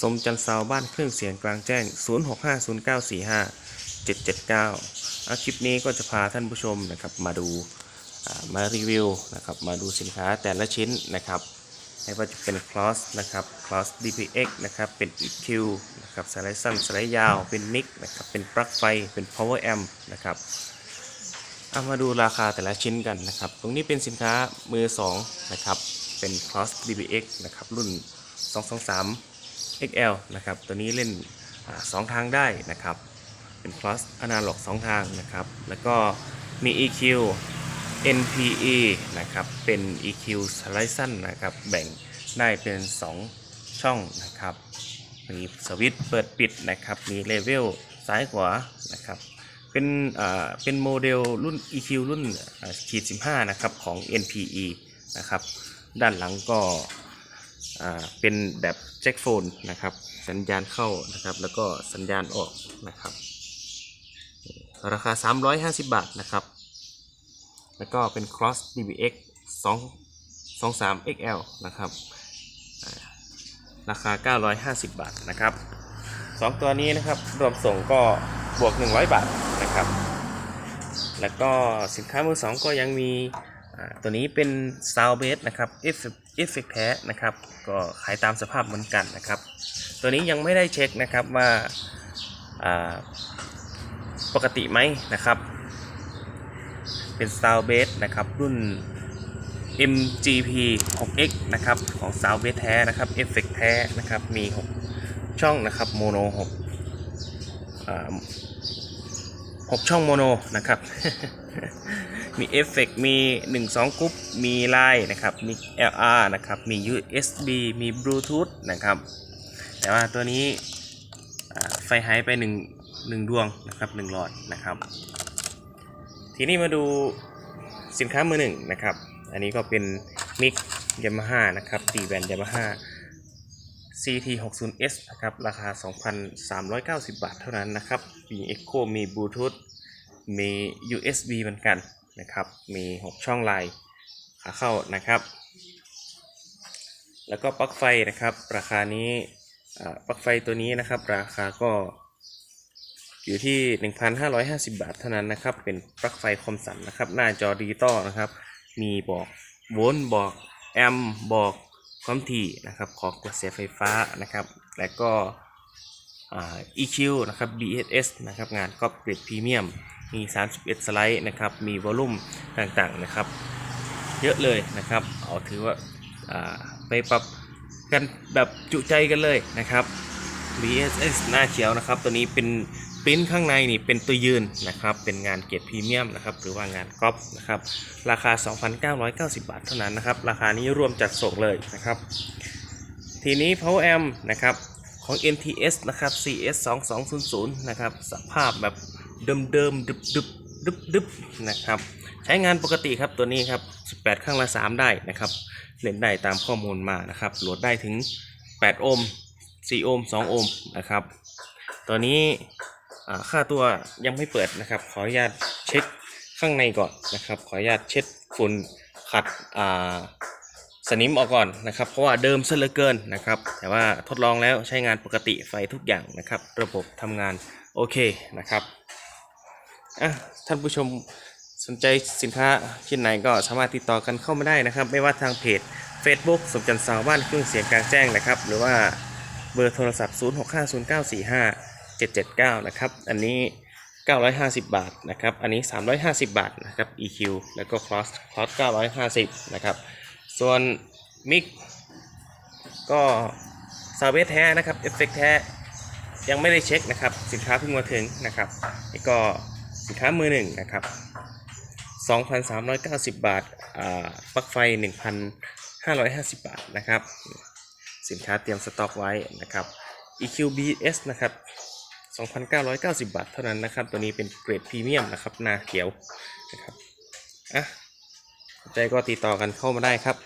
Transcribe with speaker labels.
Speaker 1: สมจันทร์ซาวบ้านเครื่องเสียงกลางแจ้ง 0650945779อะคลิปนี้ก็จะพาท่านผู้ชมนะครับมาดูมารีวิวนะครับมาดูสินค้าแต่ละชิ้นนะครับไม่ว่าจะเป็นคลอสนะครับคลอส DPX นะครับเป็น EQ นะครับสไลด์สั้นสไลด์ยาวเป็นมิกนะครับเป็นปลั๊กไฟเป็น power amp นะครับเอามาดูราคาแต่ละชิ้นกันนะครับ ตรงนี้เป็นสินค้ามือ2นะครับเป็น Cross DBX นะครับรุ่น 223 XL นะครับ ตัวนี้เล่นอสองทางได้นะครับ เป็น Cross Analog 2 ทางนะครับ แล้วก็มี EQ NPE นะครับ เป็น EQ สไลด์สั้นนะครับ แบ่งได้เป็น 2 ช่องนะครับ มีสวิตช์เปิดปิดนะครับ มีเลเวลซ้ายขวานะครับ เป็นอ่าเป็นโมเดลรุ่น EQ รุ่นขีด15 นะครับ ของ NPE นะครับ ด้านหลังก็อ เป็นแบบแจ็คโฟนนะครับ สัญญาณเข้านะครับ แล้วก็สัญญาณออกนะครับ ราคา 350 บาทนะครับ แล้วก็เป็น Cross DBX 2 23 XL นะครับอ่าราคา 950 บาทนะครับสองตัวนี้นะครับรวมส่งก็บวก 100 บาทนะครับ แล้วก็สินค้ามือสองก็ยังมีตัวนี้เป็น Sound b a s นะครับเอฟ เอฟเฟกแท้นะครับ ก็ขายตามสภาพเหมือนกันนะครับ ตัวนี้ยังไม่ได้เช็คนะครับว่าาปกติไหมนะครับ เป็น Sound b a s นะครับ รุ่น MGP 6X นะครับ ของ Sound b a s แท้นะครับเอฟเฟกแท้นะครับ มี 6 ช่องนะครับโมโน6 6 ช่องโมโนนะครับ มีเอฟเฟกมี 1 2กรุ๊ปมีไลน์นะครับ มี LR นะครับ มี USB มีบลูทูธนะครับ แต่ว่าตัวนี้ไฟหายไป1 1ดวงนะครับ1หลอดนะครับ ทีนี้มาดูสินค้ามือหนึ่งนะครับ อันนี้ก็เป็นมิกยามาฮ่านะครับตีแบนยามาฮ่า CT60S นะครับ ราคา 2,390 บาทเท่านั้นนะครับ มี Echo มีบลูทูธมี USB เหมือนกัน นะครับ มี 6 ช่องลายขาเข้านะครับ แล้วก็ปลั๊กไฟนะครับ ราคานี้ปลั๊กไฟตัวนี้นะครับ ราคาก็อยู่ที่ 1,550 บาทเท่านั้นนะครับ เป็นปลั๊กไฟคมสันนะครับ หน้าจอดิจิตอลนะครับ มีบอกโวลต์บอกแอมป์บอกความถี่นะครับของกระแสไฟฟ้านะครับ และก็ EQ นะครับ BSS นะครับ งานก๊อปเกรดพรีเมียม มี 31 สไลด์นะครับมีวอลลุ่มต่างๆนะครับ เยอะเลยนะครับเอาถือว่าาไปปรับกันแบบจุใจกันเลยนะครับ BSS หน้าเขียวนะครับ ตัวนี้เป็นปริ้นข้างในนี่เป็นตัวยืนนะครับ เป็นงานเกรดพรีเมียมนะครับ หรือว่างานก๊อปนะครับ ราคา 2,990 บาทเท่านั้นนะครับ ราคานี้รวมจัดส่งเลยนะครับ ทีนี้ Power Amp นะครับของ NTS นะครับ CS 2200นะครับ สภาพแบบ เดิมๆดึบดึบดึบดึบนะครับ ใช้งานปกติครับตัวนี้ครับ 18 ข้างละ 3 ได้นะครับ เล่นได้ตามข้อมูลมานะครับโหลดได้ถึง 8 โอห์ม 4 โอห์ม 2 โอห์มนะครับ ตัวนี้ค่าตัวยังไม่เปิดนะครับ ขออนุญาตเช็คข้างในก่อนนะครับ ขออนุญาตเช็ดฝุ่นขัดสนิมออกก่อนนะครับ เพราะว่าเดิมซะเหลือเกินนะครับ แต่ว่าทดลองแล้วใช้งานปกติไฟทุกอย่างนะครับ ระบบทำงานโอเคนะครับ อะท่านผู้ชมสนใจสินค้าชิ้นไหนก็สามารถติดต่อกันเข้ามาได้นะครับ ไม่ว่าทางเพจ Facebook สมจันทร์สาวบ้านเครื่องเสียงกลางแจ้งนะครับ หรือว่าเบอร์โทรศัพท์ 0650945779 นะครับ อันนี้ 950 บาทนะครับ อันนี้ 350 บาทนะครับ EQ แล้วก็ Cross Cross 950 นะครับ ส่วนมิกก็ซาวเวสแท้นะครับเอฟเฟกแท้ยังไม่ได้เช็คนะครับ สินค้าเพิ่งมาถึงนะครับนี่ก็ สินค้ามือหนึ่งนะครับ 2,390 บาทอ่าปลั๊กไฟ 1,550 บาทนะครับ สินค้าเตรียมสต็อกไว้นะครับ EQBS นะครับ 2,990 บาทเท่านั้นนะครับ ตัวนี้เป็นเกรดพรีเมียมนะครับนาเขียวนะครับอะสนใจก็ติดต่อกันเข้ามาได้ครับ